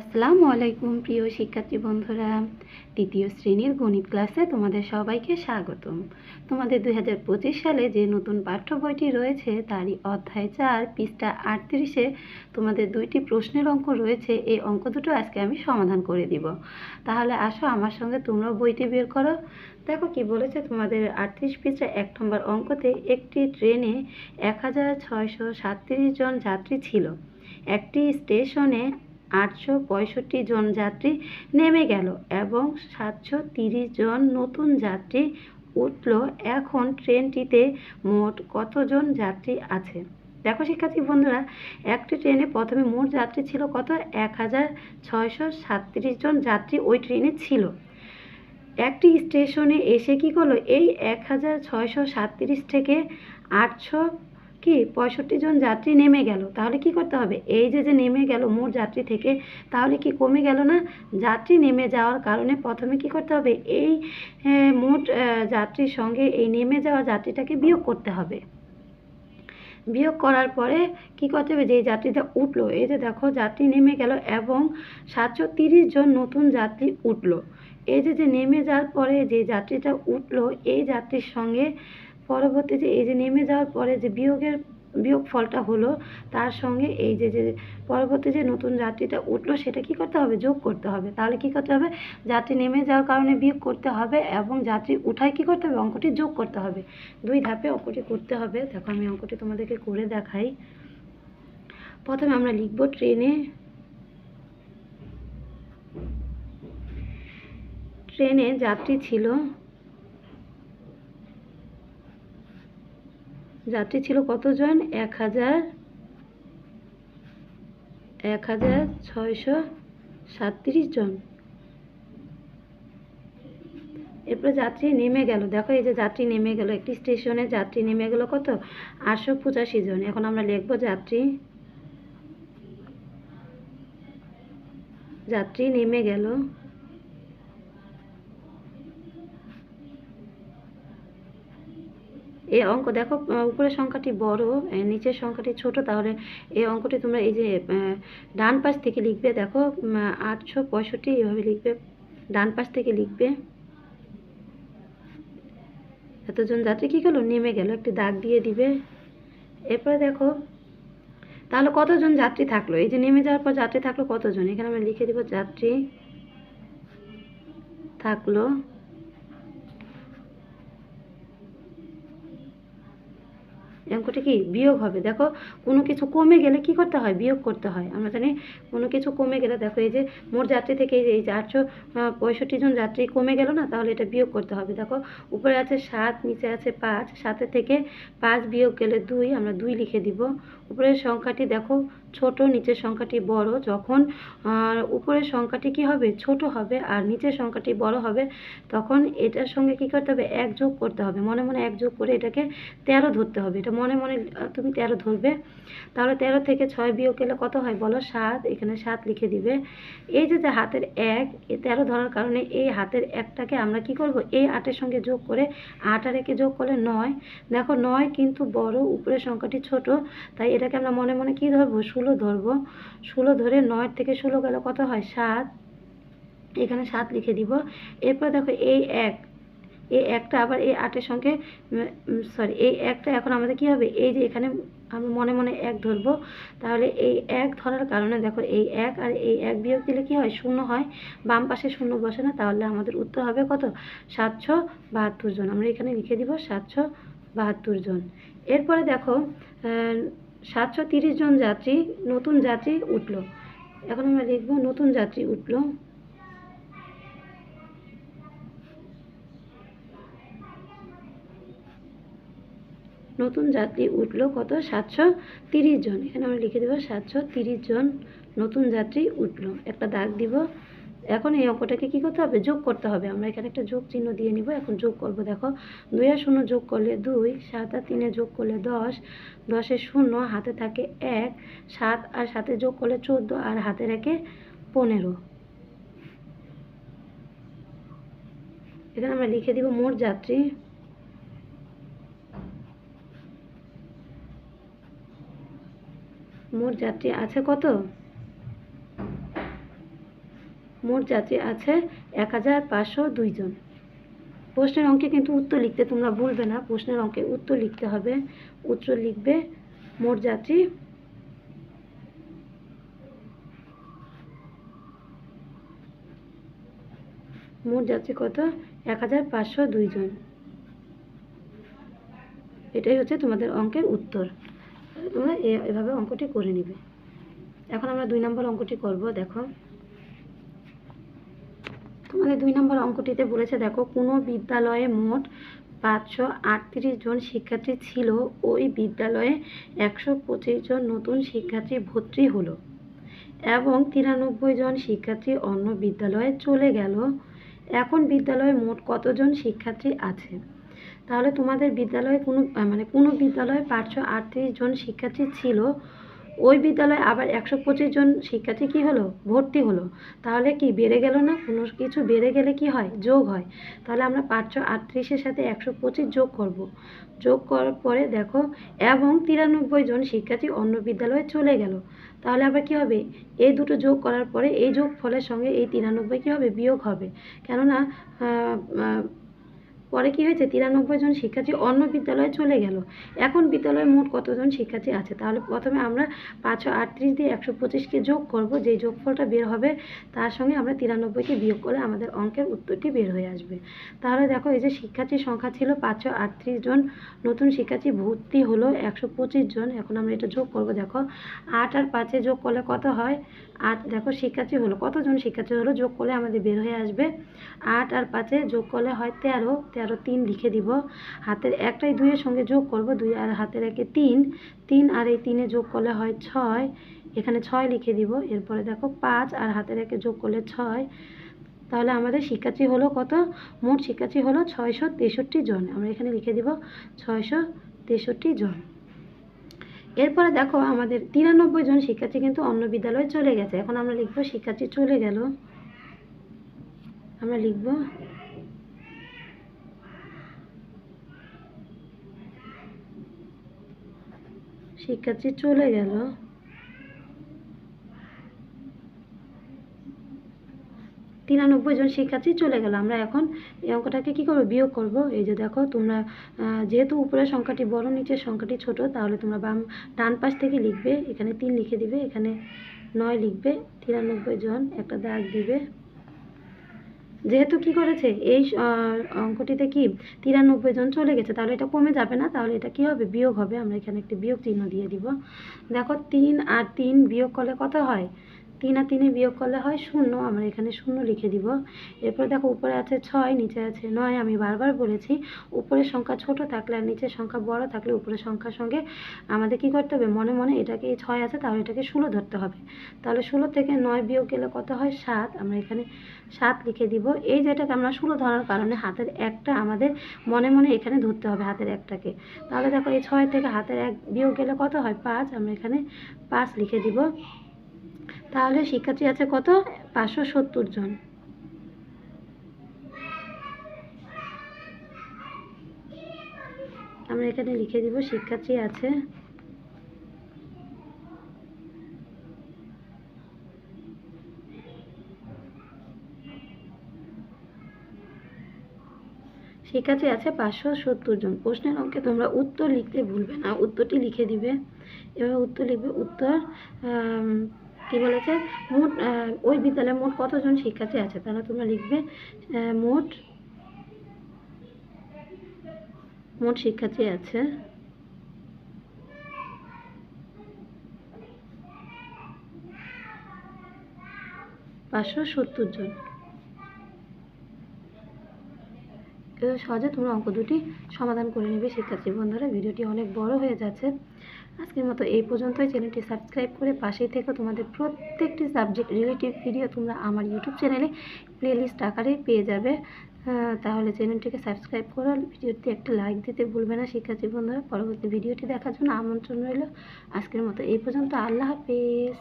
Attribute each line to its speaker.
Speaker 1: আসসালামু আলাইকুম, প্রিয় শিক্ষার্থী বন্ধুরা। তৃতীয় শ্রেণির গণিত ক্লাসে তোমাদের সবাইকে স্বাগতম। তোমাদের দুই হাজার পঁচিশ সালে যে নতুন পাঠ্য বইটি রয়েছে, তারই অধ্যায় চার, পৃষ্ঠা আটত্রিশে তোমাদের দুইটি প্রশ্নের অঙ্ক রয়েছে। এই অঙ্ক দুটো আজকে আমি সমাধান করে দিব। তাহলে আসো আমার সঙ্গে, তোমরা বইটি বের করো। দেখো কি বলেছে তোমাদের আটত্রিশ পৃষ্ঠা এক নম্বর অঙ্কতে, একটি ট্রেনে এক জন যাত্রী ছিল। একটি স্টেশনে আটশো পঁয়ষট্টি জন যাত্রী নেমে গেল এবং সাতশো তিরিশ জন নতুন যাত্রী উঠল। এখন ট্রেনটিতে মোট কতজন যাত্রী আছে? দেখো শিক্ষার্থী বন্ধুরা, একটি ট্রেনে প্রথমে মোট যাত্রী ছিল কত? এক হাজার ছয়শো সাতত্রিশ জন যাত্রী ওই ট্রেনে ছিল। একটি স্টেশনে এসে কি করল? এই এক হাজার ছয়শো সাতত্রিশ থেকে আটশো কি? পঁয়ষট্টি জন যাত্রী নেমে গেল। তাহলে কি করতে হবে? এই যে যে নেমে গেল মোট যাত্রী থেকে, তাহলে কি কমে গেল না? যাত্রী নেমে যাওয়ার কারণে প্রথমে কি করতে হবে? এই মোট যাত্রীর সঙ্গে এই নেমে যাওয়া যাত্রীটাকে বিয়োগ করতে হবে। বিয়োগ করার পরে কি করতে হবে? যে যাত্রীটা উঠল, এই যে দেখো, যাত্রী নেমে গেল এবং সাতশো তিরিশ জন নতুন যাত্রী উঠল। এই যে যে নেমে যাওয়ার পরে যে যাত্রীটা উঠল, এই যাত্রীর সঙ্গে পরবর্তী যে এই যে নেমে যাওয়ার পরে যে বিয়োগের, বিয়োগ ফলটা হলো, তার সঙ্গে এই যে যে পরবর্তী যে নতুন যাত্রীটা উঠল, সেটা কি করতে হবে? যোগ করতে হবে। তাহলে কি করতে হবে? যাত্রী নেমে যাওয়ার কারণে বিয়োগ করতে হবে এবং যাত্রী উঠায় কি করতে হবে? অঙ্কটি যোগ করতে হবে। দুই ধাপে অঙ্কটি করতে হবে। দেখো, আমি অঙ্কটি তোমাদেরকে করে দেখাই। প্রথমে আমরা লিখব ট্রেনে ট্রেনে যাত্রী ছিল যাত্রী ছিল কতজন? এক হাজার এক হাজার ছয়শো সাতত্রিশ জন। এরপরে যাত্রী নেমে গেল। দেখো এই যে যাত্রী নেমে গেল। একটি স্টেশনে যাত্রী নেমে গেল কত? আটশো পঁচাশি জন। এখন আমরা লিখব যাত্রী। যাত্রী নেমে গেল। এই অঙ্ক দেখো উপরের সংখ্যাটি বড় নিচের সংখ্যাটি ছোট, তাহলে এই অঙ্কটি তোমরা এই যে ডান পাশ থেকে লিখবে, দেখো আটশো পঁয়ষট্টি এভাবে লিখবে, ডান পাশ থেকে লিখবে। এতজন যাত্রী কী গেলো নেমে গেল, একটি দাগ দিয়ে দিবে। এরপরে দেখো, তাহলে কতজন যাত্রী থাকল? এই যে নেমে যাওয়ার পর যাত্রী থাকল কতজন? এখানে আমরা লিখে দিব যাত্রী থাকল। অঙ্কটা কি? বিয়োগ হবে। দেখো, কোনো কিছু কমে গেলে কি করতে হয়? বিয়োগ করতে হয়। আমরা জানি কোনো কিছু কমে গেলে, দেখো এই যে মোট যাত্রী থেকে এই যে আটশো পঁয়ষট্টি জন যাত্রী কমে গেল না? তাহলে এটা বিয়োগ করতে হবে। দেখো, উপরে আছে সাত, নিচে আছে পাঁচ সাতের থেকে পাঁচ বিয়োগ গেলে দুই, আমরা দুই লিখে দিব। উপরের সংখ্যাটি দেখো, ছোট, নিচের সংখ্যাটি বড়। যখন উপরের সংখ্যাটি কি হবে? ছোট হবে আর নিচের সংখ্যাটি বড় হবে, তখন এটার সঙ্গে কি করতে হবে? এক যোগ করতে হবে। মনে মনে এক যোগ করে এটাকে তেরো ধরতে হবে। এটা মনে মনে তুমি তেরো ধরবে। তাহলে তেরো থেকে ছয় বিয়োগ গেলে কত হয় বলো? সাত, এখানে সাত লিখে দিবে। এই যে যে হাতের এক তেরো ধরার কারণে এই হাতের একটাকে আমরা কি করব? এই আটের সঙ্গে যোগ করে আট আর একে যোগ করলে নয়। দেখো, নয় কিন্তু বড়, উপরের সংখ্যাটি ছোট, তাই এটাকে আমরা মনে মনে কি ধরবো? ষোলো ধরবো। ষোলো ধরে নয় থেকে ষোলো গেলে কত হয়? সাত। এখানে সাত লিখে দিব। এরপর দেখো, এই এক এই একটা আবার এই আটের সঙ্গে সরি এই একটা এখন আমাদের কি হবে? এই যে এখানে আমরা মনে মনে এক ধরবো, তাহলে এই এক ধরার কারণে দেখো এই এক আর এই এক বিয়োগ দিলে কি হয়? শূন্য হয়। বাম পাশে শূন্য বসে না, তাহলে আমাদের উত্তর হবে কত? সাতশো বাহাত্তর জন। আমরা এখানে লিখে দিব সাতশো বাহাত্তর জন। এরপরে দেখো সাতশো তিরিশ জন যাত্রী, নতুন যাত্রী উঠল। এখন আমরা লিখব নতুন যাত্রী উঠল। নতুন যাত্রী উঠল কত? সাতশো তিরিশ জন। এখানে আমরা লিখে দেবো সাতশো তিরিশ জন নতুন যাত্রী উঠল। একটা দাগ দিব। এখন এই অঙ্কটাকে কি করতে হবে? যোগ করতে হবে। আমরা এখানে একটা যোগ চিহ্ন দিয়ে নিব। এখন যোগ করব, দেখো। দুই আর শূন্য যোগ করলে দুই, সাত আর তিনে যোগ করলে দশ দশের শূন্য, হাতে থাকে এক, সাত আর সাথে যোগ করলে চোদ্দ, আর হাতে রাখে পনেরো। এখানে আমরা লিখে দিব মোট যাত্রী। মোট যাত্রী আছে কত? মোট যাত্রী আছে এক হাজার পাঁচশো দুইজন প্রশ্নের অঙ্কে কিন্তু উত্তর লিখতে তোমরা ভুলবে না। প্রশ্নের অঙ্কে উত্তর লিখতে হবে। উত্তর লিখবে মোট যাত্রী মোট যাত্রী কত? এক হাজার পাঁচশো দুইজন এটাই হচ্ছে তোমাদের অঙ্কের উত্তর। তোমরা এভাবে অঙ্কটি করে নিবে। এখন আমরা দুই নম্বর অঙ্কটি করব, দেখো। তোমাদের দুই নম্বর অঙ্কটিতে বলেছে, দেখো, কোনো বিদ্যালয়ে মোট পাঁচশো আটত্রিশ জন শিক্ষার্থী ছিল, ওই বিদ্যালয়ে একশো পঁচিশ জন নতুন শিক্ষার্থী ভর্তি হলো এবং তিরানব্বই জন শিক্ষার্থী অন্য বিদ্যালয়ে চলে গেল। এখন বিদ্যালয়ে মোট কতজন শিক্ষার্থী আছে? তাহলে তোমাদের বিদ্যালয়ে কোনো মানে কোনো বিদ্যালয়ে পাঁচশো আটত্রিশ জন শিক্ষার্থী ছিল, ওই বিদ্যালয়ে আবার একশো পঁচিশ জন শিক্ষার্থী কি হলো? ভর্তি হলো। তাহলে কি বেড়ে গেল না? কোনো কিছু বেড়ে গেলে কি হয়? যোগ হয়। তাহলে আমরা পাঁচশো আটত্রিশের সাথে একশো পঁচিশ যোগ করব। যোগ করার পরে দেখো, এবং তিরানব্বই জন শিক্ষার্থী অন্য বিদ্যালয়ে চলে গেল। তাহলে আবার কি হবে? এই দুটো যোগ করার পরে এই যোগ ফলের সঙ্গে এই তিরানব্বই কি হবে? বিয়োগ হবে। কেননা পরে কি হয়েছে? তিরানব্বই জন শিক্ষার্থী অন্য বিদ্যালয়ে চলে গেল। এখন বিদ্যালয়ে মোট কতজন শিক্ষার্থী আছে? তাহলে প্রথমে আমরা পাঁচশো আটত্রিশ দিয়ে একশো পঁচিশকে যোগ করব। যে যোগফলটা বের হবে, তার সঙ্গে আমরা তিরানব্বইকে বিয়োগ করে আমাদের অঙ্কের উত্তরটি বের হয়ে আসবে। তাহলে দেখো, এই যে শিক্ষার্থীর সংখ্যা ছিল পাঁচশো আটত্রিশ জন, নতুন শিক্ষার্থী ভর্তি হলো একশো পঁচিশ জন। এখন আমরা এটা যোগ করব, দেখো, আট আর পাঁচে যোগ করলে কত হয়? আট, দেখো, শিক্ষার্থী হলো, কতজন শিক্ষার্থী হলো? যোগ করলে আমাদের বের হয়ে আসবে। আট আর পাঁচে যোগ করলে হয় তেরো তেরো তিন লিখে দিব। হাতের একটাই দুইয়ের সঙ্গে যোগ করব, দুই আর হাতের একে তিন। তিন আর এই তিনে যোগ করলে হয় ছয়। এখানে ছয় লিখে দিব। এরপরে দেখো পাঁচ আর হাতের একে যোগ করলে ছয়। তাহলে আমাদের শিক্ষার্থী হলো কত? মোট শিক্ষার্থী হলো ছয়শো তেষট্টি জন। আমরা এখানে লিখে দিব ছয়শো তেষট্টি জন। এরপরে দেখো আমাদের তিরানব্বই জন শিক্ষার্থী কিন্তু অন্য বিদ্যালয়ে চলে গেছে। এখন আমরা লিখব শিক্ষার্থী চলে গেল। আমরা লিখব শিক্ষার্থী চলে গেল। তিরানব্বই জন শিক্ষার্থী চলে গেল। আমরা এখন এই অঙ্কটাকে কি করব? বিয়োগ করব। এই যে দেখো, তোমরা যেহেতু উপরের সংখ্যাটি বড়, নিচের সংখ্যাটি ছোট, তাহলে তোমরা বাম, ডান পাশ থেকে লিখবে। এখানে তিন লিখে দিবে, এখানে নয় লিখবে। তিরানব্বই জন একটা দাগ দিবে। যেহেতু কি করেছে? এই অঙ্কটিতে কি তিরানব্বই জন চলে গেছে, তাহলে এটা কমে যাবে না? তাহলে এটা কি হবে? বিয়োগ হবে। আমরা এখানে একটি বিয়োগ চিহ্ন দিয়ে দিব। দেখো, তিন আর তিন বিয়োগ করলে কত হয়? তিন আর তিনে বিয়োগ করলে হয় শূন্য, আমরা এখানে শূন্য লিখে দিব। এরপর দেখো উপরে আছে ছয়, নিচে আছে নয়, আমি বারবার বলেছি, উপরের সংখ্যা ছোট থাকলে আর নিচের সংখ্যা বড় থাকলে উপরের সংখ্যার সঙ্গে আমাদের কি করতে হবে? মনে মনে এটাকে এই ছয় আছে, তাহলে এটাকে ষোলো ধরতে হবে। তাহলে ষোলো থেকে নয় বিয়োগ গেলে কত হয়? সাত, আমরা এখানে সাত লিখে দিব। এই যেটাকে আমরা ষোলো ধরার কারণে হাতের একটা আমাদের মনে মনে এখানে ধরতে হবে হাতের একটাকে। তাহলে দেখো এই ছয় থেকে হাতের এক বিয়োগ গেলে কত হয়? পাঁচ, আমরা এখানে পাঁচ লিখে দিব। তাহলে শিক্ষার্থী আছে কত? পাঁচশো সত্তর জন। আমরা এখানে লিখে দিব শিক্ষার্থী আছে। শিক্ষার্থী আছে পাঁচশো সত্তর জন। প্রশ্নের অঙ্কে তোমরা উত্তর লিখতে ভুলবে না উত্তরটি লিখে দিবে। এবার উত্তর লিখবে উত্তর আম, কি বলেছে? মোট ওই বিদ্যালয়ে মোট কতজন শিক্ষার্থী আছে? তাহলে তোমরা লিখবে মোট মোট শিক্ষার্থী আছে। পাঁচশো সত্তর জন। সহজে তোমরা অঙ্ক দুটি সমাধান করে নেবে, শিক্ষার্থী বন্ধুরা। ভিডিওটি অনেক বড় হয়ে যাচ্ছে। আজকের মতো এই পর্যন্তই। চ্যানেলটি সাবস্ক্রাইব করে পাশেই থেকে। তোমাদের প্রত্যেকটি সাবজেক্ট রিলেটিভ ভিডিও তোমরা আমার ইউটিউব চ্যানেলে প্লেলিস্ট আকারে পেয়ে যাবে। তাহলে চ্যানেলটিকে সাবস্ক্রাইব করো। ভিডিওটি একটা লাইক দিতে ভুলবে না। শিক্ষার্থী বন্ধুরা, পরবর্তী ভিডিওটি দেখার জন্য আমন্ত্রণ রইল। আজকের মতো এই পর্যন্ত। আল্লাহ হাফেজ।